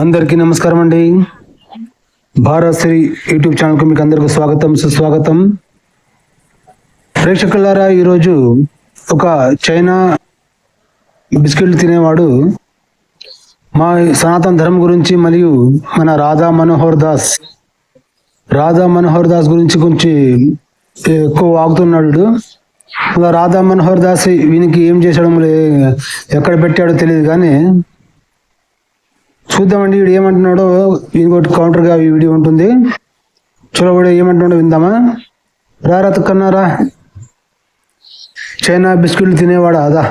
అందరికీ నమస్కారం అండి. భారత్ శ్రీ యూట్యూబ్ ఛానల్కు మీకు అందరికీ స్వాగతం సుస్వాగతం. ప్రేక్షకులారా ఈరోజు ఒక చైనా బిస్కెట్లు తినేవాడు మా సనాతన ధర్మం గురించి మరియు మన రాధా మనోహర్ దాస్. రాధా మనోహర్ దాస్ గురించి కొంచెం ఎక్కువ వాగుతున్నాడు. అలా రాధా మనోహర్ దాస్ వీనికి ఏం చేసడం ఎక్కడ పెట్టాడో తెలియదు కానీ చూద్దామండి వీడు ఏమంటున్నాడో ఇంకోటి కౌంటర్గా ఈ వీడియో ఉంటుంది. చలో వీడు ఏమంటున్నాడో విందామా? రారా కన్నారా చైనా బిస్కెట్లు తినేవాడా? అదా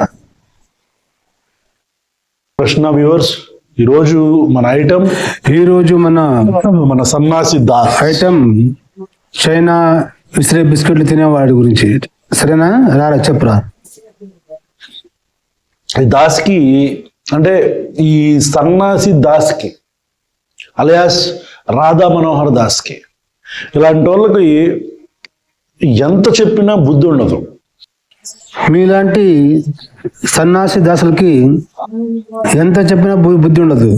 కృష్ణ వ్యూవర్స్ ఈరోజు మన ఐటమ్? ఈ రోజు మన మన సన్నాసి దాస్. ఐటమ్ చైనా విసిరే బిస్కెట్లు తినేవాడి గురించి. సరేనా? రారా చెప్పురా దాస్కి అంటే ఈ సన్నాసి దాస్కి అలయాస్ రాధా మనోహర్ దాస్కి ఇలాంటి వాళ్ళకి ఎంత చెప్పినా బుద్ధి ఉండదు. మీలాంటి సన్నాసి దాసులకి ఎంత చెప్పినా బుద్ధి ఉండదు.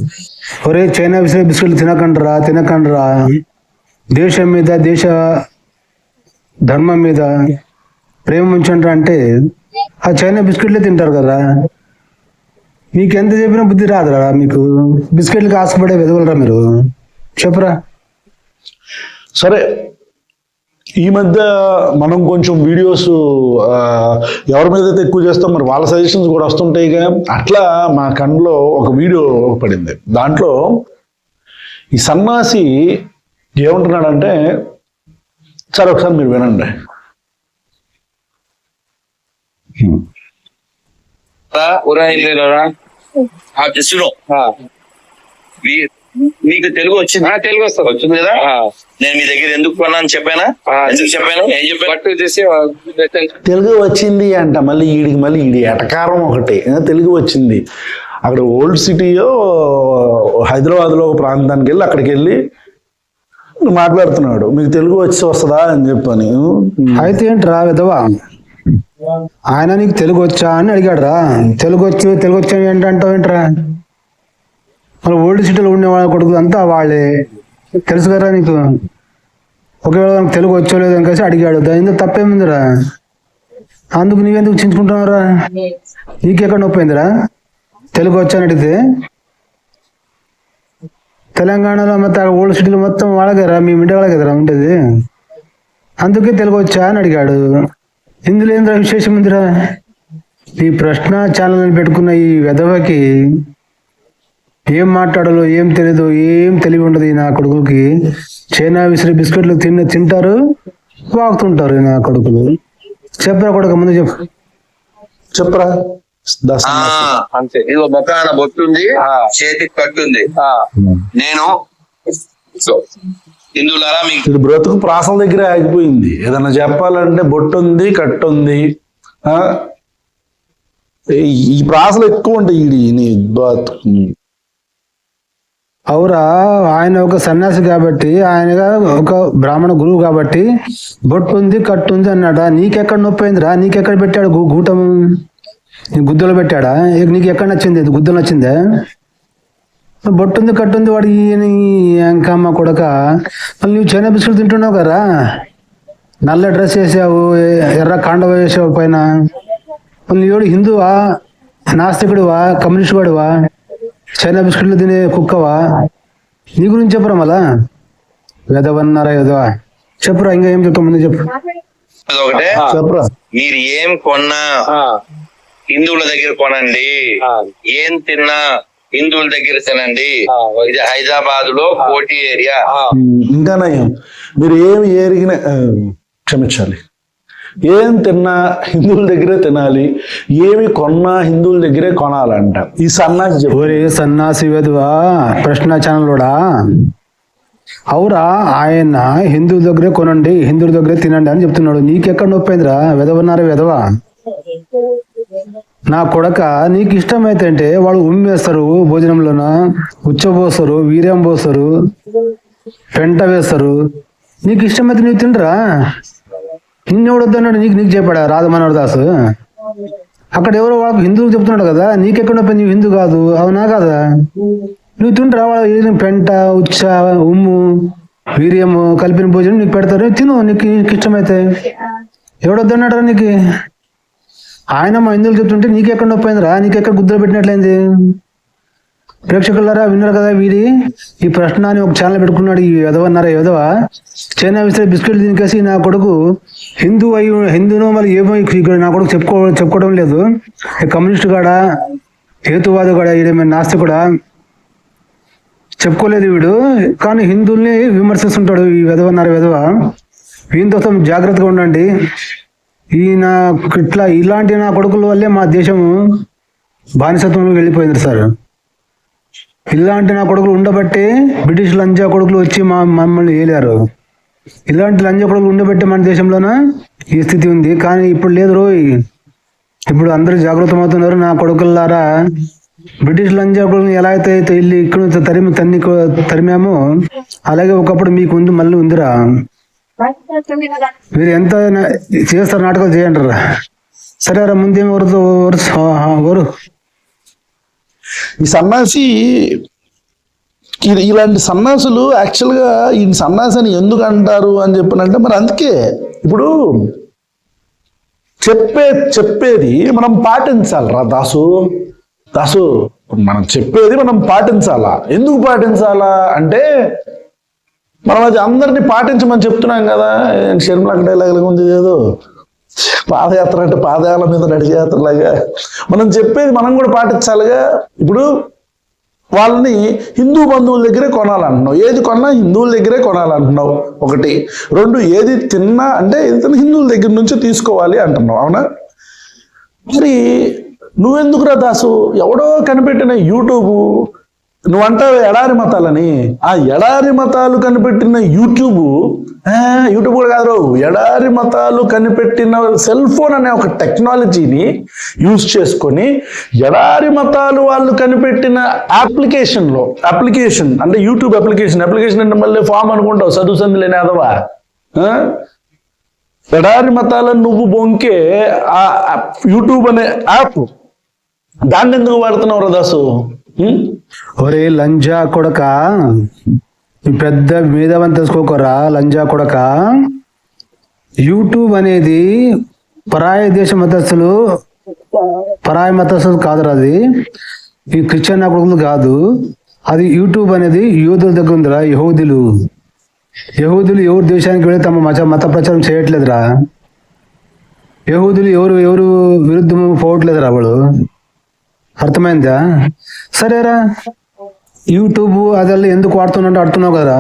ఒరే చైనా విసిరే బిస్కెట్లు తినకండ్రా తినకండ్రా. దేశం మీద దేశ ధర్మం మీద ప్రేమ ఉంచండ్రా అంటే ఆ చైనా బిస్కెట్లే తింటారు కదా. మీకు ఎంత చెప్పినా బుద్ధి రాదురా మీకు. బిస్కెట్లకి ఆశపడే వెదవలరా మీరు? చెప్పురా. సరే ఈ మధ్య మనం కొంచెం వీడియోస్ ఎవరి మీద అయితే ఎక్కువ చేస్తాం మరి వాళ్ళ సజెషన్స్ కూడా వస్తుంటాయి అట్లా మా కన్నులో ఒక వీడియో పడింది. దాంట్లో ఈ సన్నాసి ఏమంటున్నాడంటే సరే ఒకసారి మీరు వినండి. రా మీకు తెలుగు వచ్చింది? తెలుగు వస్తుంది. వచ్చింది కదా? నేను మీ దగ్గర ఎందుకు కొన్నాను చెప్పానా? ఎందుకు చెప్పాను? ఏం చెప్పాను? బట్టు చేసి తెలుగు. వచ్చింది అంట. మళ్ళీ ఈడికి మళ్ళీ ఈడి ఎటకారం ఒకటి. తెలుగు వచ్చింది. అక్కడ ఓల్డ్ సిటీయో హైదరాబాద్లో ఒక ప్రాంతానికి వెళ్ళి అక్కడికి వెళ్ళి మాట్లాడుతున్నాడు. మీకు తెలుగు వచ్చి వస్తుందా అని చెప్పని. అయితే ఏంట్రా విధవా? ఆయన నీకు తెలుగు వచ్చా అని అడిగాడు రా తెలుగు వచ్చి తెలుగు వచ్చా ఏంటంటావు ఏంట్రా? మన ఓల్డ్ సిటీలో ఉండే వాళ్ళ కొడుకు అంతా వాళ్ళే. తెలుసు కదా నీకు? ఒకవేళ నాకు తెలుగు వచ్చో అని కలిసి అడిగాడు. దాని తప్పేముందిరా? అందుకు నీవెందుకు చించుకుంటున్నావురా? నీకెక్కడ నొప్పి అయిందిరా? తెలుగు వచ్చా అని అడిగితే తెలంగాణలో మొత్తం ఓల్డ్ సిటీలో మొత్తం వాళ్ళకేరా మీ ఇంటి వాళ్ళ కదరా ఉండేది? అందుకే తెలుగు వచ్చా అని అడిగాడు. ఇందులో ఏంద్రా విశేషం ఉందిరా ఈ ప్రశ్న ఛానల్ పెట్టుకున్న ఈ వెధవకి ఏం మాట్లాడాలో ఏం తెలియదు ఏం తెలివి ఉండదు ఈ నా కొడుకులకి. చైనా విసిరి బిస్కెట్లు తిన్న తింటారు వాగుతుంటారు ఈ నా కొడుకులు. చెప్పరా కొడుకు ముందు చెప్పు. చెప్పరా? అంతే. ఇది ఒక మొక్కన బొట్టుంది చేతికి కట్టుంది. నేను హిందువులారా మీకు ఇది బ్రతుకు ప్రాసల దగ్గర ఆగిపోయింది. ఏదన్నా చెప్పాలంటే బొట్టు ఉంది కట్టు ఉంది ఆ? ఈ- ప్రాసలు ఎక్కువ ఉంటాయి ఈడి నీ బతుకు. అవురా ఆయన ఒక సన్యాసి కాబట్టి ఆయనగా ఒక బ్రాహ్మణ గురువు కాబట్టి బొట్టు ఉంది కట్టు ఉంది అన్నాడా. నీకెక్కడ నొప్పి అయిందిరా నీకెక్కడ పెట్టాడు గు- గూటము? నీ గుద్దలో పెట్టాడా? నీకు ఎక్కడ నచ్చింది? గుద్దలు నచ్చిందే? బొట్టు ఉంది కట్టు ఉంది వాడు ఈయన ఎంకమ్మ కొడక. మళ్ళీ నువ్వు చైనా బిస్కెట్ తింటున్నావు కదా? నల్ల డ్రెస్ వేసావు ఎర్ర కాండవ వేసావు పైన. మళ్ళీ ఎవడు హిందువా? నాస్తికుడువా? కమ్యూనిస్ట్ వాడువా? చైనా బిస్కెట్లు తినే కుక్కవా? నీ గురించి చెప్పురా మళ్ళా? వెదవన్నారా వెదవా చెప్పురా ఇంకా ఏం చెప్తా ముందు చెప్పు. చెప్పరా. మీరు ఏం కొన్నా హిందువుల దగ్గర కొనండి. ఏం తిన్నా హిందువుల దగ్గర తినండి ఇది హైదరాబాద్లో కోటి ఏరియా. ఇంకా నయం మీరు ఏమి ఏరిగిన క్షమించాలి. ఏం తిన్నా హిందువుల దగ్గరే తినాలి ఏమి కొన్నా హిందువుల దగ్గరే కొనాలంట. ఈ సన్నాసి ఒరే సన్నాసి వెదవా ప్రశ్న ఛానల్ కూడా అవురా ఆయన హిందూ దగ్గరే కొనండి హిందువుల దగ్గరే తినండి అని చెప్తున్నాడు. నీకెక్కడ నొప్పిందిరా వెదవన్నారా వెదవా నా కొడక నీకు ఇష్టమైతే అంటే వాళ్ళు ఉమ్మేస్తారు భోజనంలోన ఉచ్చబోస్తారు వీర్యం పోస్తారు పెంట వేస్తారు. నీకు ఇష్టమైతే నువ్వు తింటరా నిన్నెవడొద్దన్నాడు నీకు నీకు చెప్పాడా? రాధమనోహర్ దాస్ అక్కడ ఎవరో వాళ్ళకి హిందువులు చెప్తున్నాడు కదా నీకెక్కడ నొప్పి నువ్వు హిందూ కాదు అవునా కదా? నువ్వు తింటారా వాళ్ళ పెంట ఉచ్చ ఉమ్ము వీర్యము కలిపిన భోజనం నీకు పెడతారు తిను నీకు నీకు ఇష్టమైతే ఎవడొద్దన్నాడు నీకు? ఆయన మా ఇందులో చెప్తుంటే నీకెక్కడ నొప్పి అయిందిరా? నీకెక్కడ గుద్దలు పెట్టినట్లయింది? ప్రేక్షకులారా విన్నారు కదా వీడి? ఈ ప్రశ్న అని ఒక ఛానల్ పెట్టుకున్నాడు ఈ ఎదవన్నారా ఎదవ చైనా విసిరే బిస్కెట్ తినికేసి నా కొడుకు హిందూ అయి హిందూనో మరి ఏమో ఇక్కడ నా కొడుకు చెప్పుకో చెప్పుకోవడం లేదు. కమ్యూనిస్ట్ కాడా? హేతువాది కూడా? ఈడేమే నాస్తి కూడా చెప్పుకోలేదు వీడు. కానీ హిందువుల్ని విమర్శిస్తుంటాడు ఈ విధవన్నారు విధవ వీనితో జాగ్రత్తగా ఉండండి. ఈయన ఇట్లా ఇలాంటి నా కొడుకుల వల్లే మా దేశం బానిసత్వంలో వెళ్ళిపోయింది సార్. ఇలాంటి నా కొడుకులు ఉండబట్టే బ్రిటిష్ లంజా కొడుకులు వచ్చి మా మమ్మల్ని ఏలారు. ఇలాంటి లంజా కొడుకులు ఉండబట్టే మన దేశంలోన ఈ స్థితి ఉంది. కానీ ఇప్పుడు లేదు రోయ్. ఇప్పుడు అందరూ జాగృతమవుతున్నారు నా కొడుకులారా బ్రిటిష్ లంజా కొడుకులు ఎలా అయితే అయితే ఇల్లు ఇక్కడ తరిమి తన్ని తరిమామో అలాగే ఒకప్పుడు మీకు ఉంది మళ్ళీ ఉందిరా. మీరు ఎంత చేస్తారు నాటకాలు చేయండి రా సరే రా ముందేం వరదు వరు ఈ సన్నాసి ఇలాంటి సన్నాసులు యాక్చువల్గా ఈ సన్నాసిని ఎందుకు అంటారు అని చెప్పినంటే మరి అందుకే. ఇప్పుడు చెప్పే చెప్పేది మనం పాటించాలరా దాసు. దాసు మనం చెప్పేది మనం పాటించాలా? ఎందుకు పాటించాలా? అంటే మనం అది అందరినీ పాటించమని చెప్తున్నాం కదా. షర్మిలాక డైలాగ్ ఉంది ఏదో? పాదయాత్ర అంటే పాదయాల మీద నడిచే యాత్రలాగా. మనం చెప్పేది మనం కూడా పాటించాలిగా. ఇప్పుడు వాళ్ళని హిందూ బంధువుల దగ్గరే కొనాలంటున్నావు. ఏది కొన్నా హిందువుల దగ్గరే కొనాలంటున్నావు. ఒకటి. రెండు ఏది తిన్నా అంటే ఏది తిన్నా హిందువుల దగ్గర నుంచి తీసుకోవాలి అంటున్నావు. అవునా? మరి నువ్వెందుకురా దాసు? ఎవడో కనిపెట్టిన యూట్యూబ్ నువ్వంటావు ఎడారి మతాలని. ఆ ఎడారి మతాలు కనిపెట్టిన యూట్యూబ్ యూట్యూబ్ కూడా కాదు ఎడారి మతాలు కనిపెట్టిన సెల్ ఫోన్ అనే ఒక టెక్నాలజీని యూజ్ చేసుకొని ఎడారి మతాలు వాళ్ళు కనిపెట్టిన అప్లికేషన్లో అప్లికేషన్ అంటే యూట్యూబ్ అప్లికేషన్ అప్లికేషన్ అంటే మళ్ళీ ఫామ్ అనుకుంటావు చదువు సంది లేని అదవా? ఎడారి మతాలను నువ్వు బొంకే ఆ యూట్యూబ్ అనే యాప్. దాన్ని ఎందుకు వాడుతున్నావు రదాసు ఒరే లంజా కొడక? పెద్ద మేధావని తెలుసుకోకరా లంజా కొడక? యూట్యూబ్ అనేది పరాయ దేశ మతస్థులు పరాయ మతస్థులు కాదురా అది. ఈ క్రిస్టియన్ కొడుకులు కాదు. అది యూట్యూబ్ అనేది యూదుల దగ్గర ఉందిరా యహూదులు. యహూదులు ఎవరు దేశానికి వెళ్ళి తమ మత మత ప్రచారం చేయట్లేదురా. యహూదులు ఎవరు ఎవరు విరుద్ధము పోవట్లేదురా వాళ్ళు. అర్థమైందా? సరేరా. యూట్యూబ్ అదల్లా ఎందుకు వాడుతున్నట్టు ఆడుతున్నావు కదా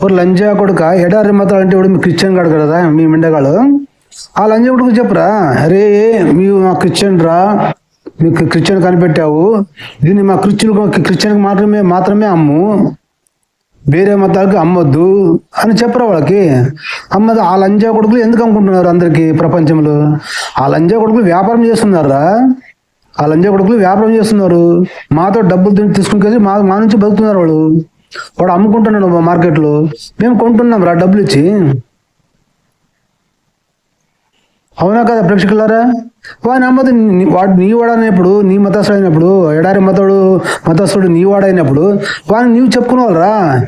ఒక లంజా కొడుక ఎడారి మతాలు అంటే ఇప్పుడు మీ క్రిస్టియన్ గాడు కదా మీ మిండగాడు. ఆ లంజా కొడుకు చెప్పురా. అరే మీ మా క్రిస్టియన్ రా. మీకు క్రిస్టియన్ కనిపెట్టావు. దీన్ని మా క్రిస్టియన్ క్రిస్టియన్కి మాత్రమే మాత్రమే అమ్ము. వేరే మతాలకు అమ్మొద్దు అని చెప్పరా వాళ్ళకి. అమ్మదు ఆ లంజా కొడుకులు ఎందుకు అమ్ముకుంటున్నారు అందరికీ ప్రపంచంలో? ఆ లంజా కొడుకులు వ్యాపారం చేస్తున్నారా? ఆ లంజా కొడుకులు వ్యాపారం చేస్తున్నారు. మాతో డబ్బులు తిని తీసుకుని మా మా నుంచి బతుకుతున్నారు వాళ్ళు. వాడు అమ్ముకుంటున్నాడు మా మార్కెట్లో. మేము కొంటున్నాం రా డబ్బులు ఇచ్చి. అవునా కదా ప్రేక్షకులారా? వాడిని అమ్మదు వాడు నీ వాడైనప్పుడు నీ మతస్థుడు అయినప్పుడు ఎడారి మతడు మతస్థుడు నీ వాడైనప్పుడు వాడిని నీవు చెప్పుకునేవాళ్ళరా?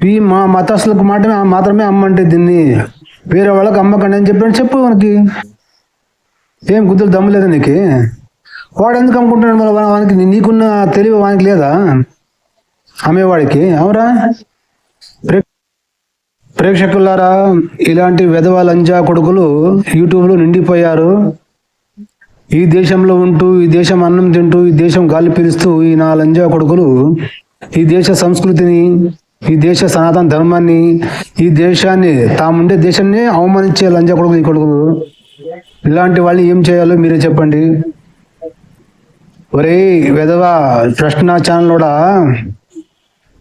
ఈ మా మతస్థులకు మాత్రమే మాత్రమే అమ్మంటే దీన్ని వేరే వాళ్ళకి అమ్మకండి అని చెప్పి చెప్పు మనకి ఏం గుద్దులు దమ్ము లేదా నీకు? వాడు ఎందుకు అమ్ముకుంటున్నాడు మరి వానికి? నీకున్న తెలివి వానికి లేదా? అమ్మేవాడికి? అవురా? ప్రే ప్రేక్షకులారా ఇలాంటి వెధవ లంజా కొడుకులు యూట్యూబ్లో నిండిపోయారు. ఈ దేశంలో ఉంటూ ఈ దేశం అన్నం తింటూ ఈ దేశం గాలి పీలుస్తూ ఈ నా లంజా కొడుకులు ఈ దేశ సంస్కృతిని ఈ దేశ సనాతన ధర్మాన్ని ఈ దేశాన్ని తాముండే దేశాన్ని అవమానించే లంజా కొడుకులు ఈ కొడుకులు. ఇలాంటి వాళ్ళు ఏం చేయాలో మీరే చెప్పండి. ఒరే విధవా ప్రశ్న ఛానల్ కూడా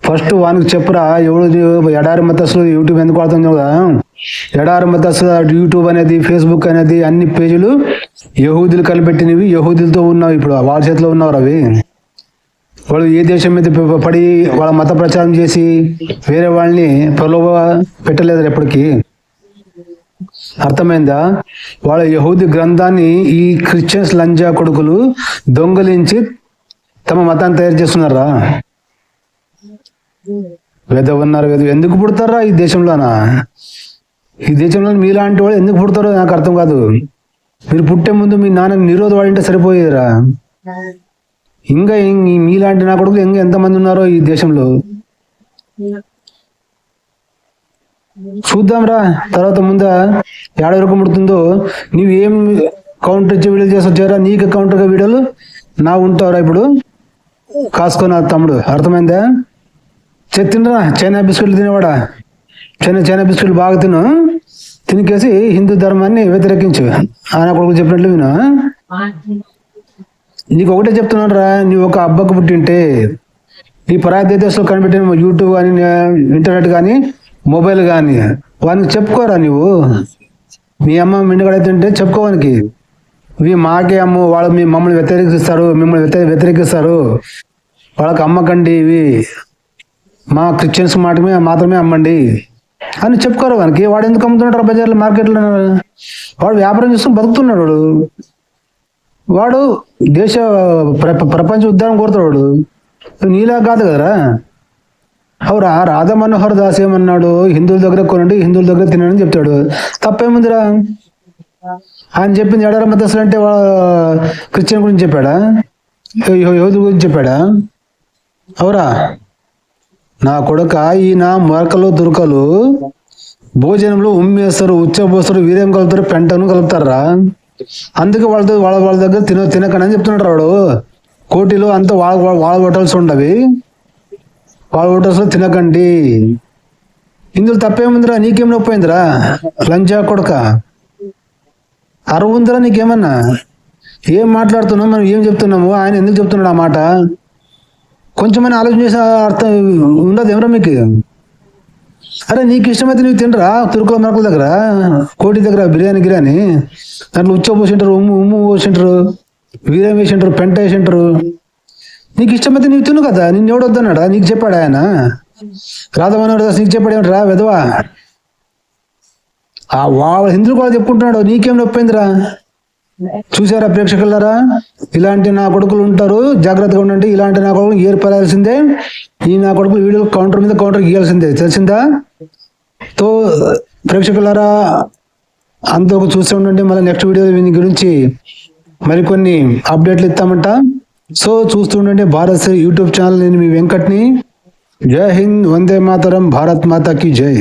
ఫస్ట్ వానికి చెప్పురా ఎవడు ఎడారి మతస్సు యూట్యూబ్ ఎందుకు వాడుతుంది కదా. ఎడారి మతస్సు యూట్యూబ్ అనేది ఫేస్బుక్ అనేది అన్ని పేజీలు యహూదులు కనిపెట్టినవి యహూదులతో ఉన్నావు ఇప్పుడు వాళ్ళ చేతిలో ఉన్నారు అవి. వాళ్ళు ఏ దేశం మీద పడి వాళ్ళ మత ప్రచారం చేసి వేరే వాళ్ళని ప్రలోభ పెట్టలేదు ఎప్పటికీ. అర్థమైందా? వాళ్ళ యహూది గ్రంథాన్ని ఈ క్రిస్టియన్స్ లంజా కొడుకులు దొంగలించి తమ మతాన్ని తయారు చేస్తున్నారా? వెద ఉన్నారు వెద ఎందుకు పుడతారా ఈ దేశంలోనా? ఈ దేశంలో మీలాంటి వాళ్ళు ఎందుకు పుడతారో నాకు అర్థం కాదు. మీరు పుట్టే ముందు మీ నాన్న నిరోధ వాడింటే సరిపోయేదిరా. ఇంకా మీలాంటి నా కొడుకు ఇంకా ఎంతమంది ఉన్నారో ఈ దేశంలో? చూద్దాం రా తర్వాత ముందా ఏడ వరకు ముడుతుందో? నువ్వు ఏం కౌంటర్ ఇచ్చే వీడియోలు చేసి వచ్చారా నీకు కౌంటర్గా వీడియోలు? నా ఉంటావురా ఇప్పుడు. కాసుకో నా తమ్ముడు. అర్థమైందా? చెత్తినరా చైనా బిస్కెట్లు తినేవాడా? చైనా చైనా బిస్కెట్లు బాగా తిను. తినికేసి హిందూ ధర్మాన్ని వ్యతిరేకించు. ఆయన కొడుకు చెప్పినట్లు విను. నీకు ఒకటే చెప్తున్నాను రా నీ ఒక అబ్బకు పుట్టింటే ఈ పరాయి దేశంలో కనిపెట్టిన యూట్యూబ్ కానీ ఇంటర్నెట్ కానీ మొబైల్ కానీ వానికి చెప్పుకోరా నువ్వు మీ అమ్మ మిండుగడ చెప్పుకోవానికి ఇవి మాకే అమ్ము వాళ్ళు మీ మమ్మల్ని వ్యతిరేకిస్తారు మిమ్మల్ని వ్యతిరే వ్యతిరేకిస్తారు. వాళ్ళకి అమ్మకండి ఇవి. మా క్రిస్టియన్స్ మాటమే మాత్రమే అమ్మండి. అని చెప్పుకోరు వానికి? వాడు ఎందుకు అమ్ముతున్నాడు బజార్లో మార్కెట్లో? వాడు వ్యాపారం చేసుకుని బతుకుతున్నాడు వాడు. వాడు దేశ ప్రపంచ ఉద్ధానం కోరుతాడు వాడు. నీలా కాదు కదరా? అవురా రాధా మనోహర్ దాస్ ఏమన్నాడు? హిందువుల దగ్గర కొనండి హిందువుల దగ్గర తినండి అని చెప్తాడు. తప్పేముందిరా? ఆయన చెప్పింది ఎడార మతస్థులు అంటే క్రిస్టియన్ గురించి చెప్పాడా? యోధు గురించి చెప్పాడా? అవురా నా కొడుక ఈయన మొరకలు దొరకలు భోజనంలో ఉమ్మేస్తారు ఉచ్చబోస్తారు వీర్యం కలుపుతారు పెంటను కలుపుతారా? అందుకే వాళ్ళతో వాళ్ళ వాళ్ళ దగ్గర తిన తినకండి అని చెప్తున్నాడు వాడు. కోటిలో అంతా వాళ్ళ వాళ్ళ- వాళ్ళ హోటల్స్ ఉండవి. వాళ్ళ లో తినకండి. ఇందులో తప్పేముందిరా? నీకేం నొప్పిందిరా? లంచా కొడక? అరవుందిరా నీకేమన్నా? ఏం మాట్లాడుతున్నావు? మనం ఏం చెప్తున్నాము? ఆయన ఎందుకు చెప్తున్నాడు ఆ మాట? కొంచెమైనా ఆలోచన చేసే అర్థం ఉండదు ఎవరో మీకు? అరే నీకు ఇష్టమైతే నువ్వు తినరా? తిరుకుల మరకుల దగ్గర? కోటి దగ్గర బిర్యానీ గిర్యానీ? దాంట్లో ఉచ్చ పోసింటారు ఉమ్ము ఉమ్ము పోసింటారు వీరం వేసింటారు పెంట వేసింటారు నీకు ఇష్టమైతే నీకు తిను కదా నిన్ను ఎవడు వద్దన్నాడా? నీకు చెప్పాడు ఆయన? రాధమనోడు దాస్ నీకు చెప్పాడు ఏమిట్రా విధవా? ఆ వాళ్ళ హిందువులు కూడా చెప్పుకుంటున్నాడు నీకేం నొప్పిందిరా? చూసారా ప్రేక్షకులారా? ఇలాంటి నా కొడుకులు ఉంటారు జాగ్రత్తగా ఉండండి ఇలాంటి నా కొడుకులు ఏర్పడాల్సిందే. ఈ నా కొడుకులు వీడియో కౌంటర్ మీద కౌంటర్ గీయాల్సిందే తెలిసిందా? తో ప్రేక్షకులారా అంతా చూస్తూ ఉండండి మళ్ళీ నెక్స్ట్ వీడియో దీని గురించి మరికొన్ని అప్డేట్లు ఇస్తామంట. సో చూస్తూ ఉండండి భారత్ శ్రీ యూట్యూబ్ ఛానల్ నేను మీ వెంకట్ని. జై హింద్ వందే మాతరం భారత్ మాతాకి జై.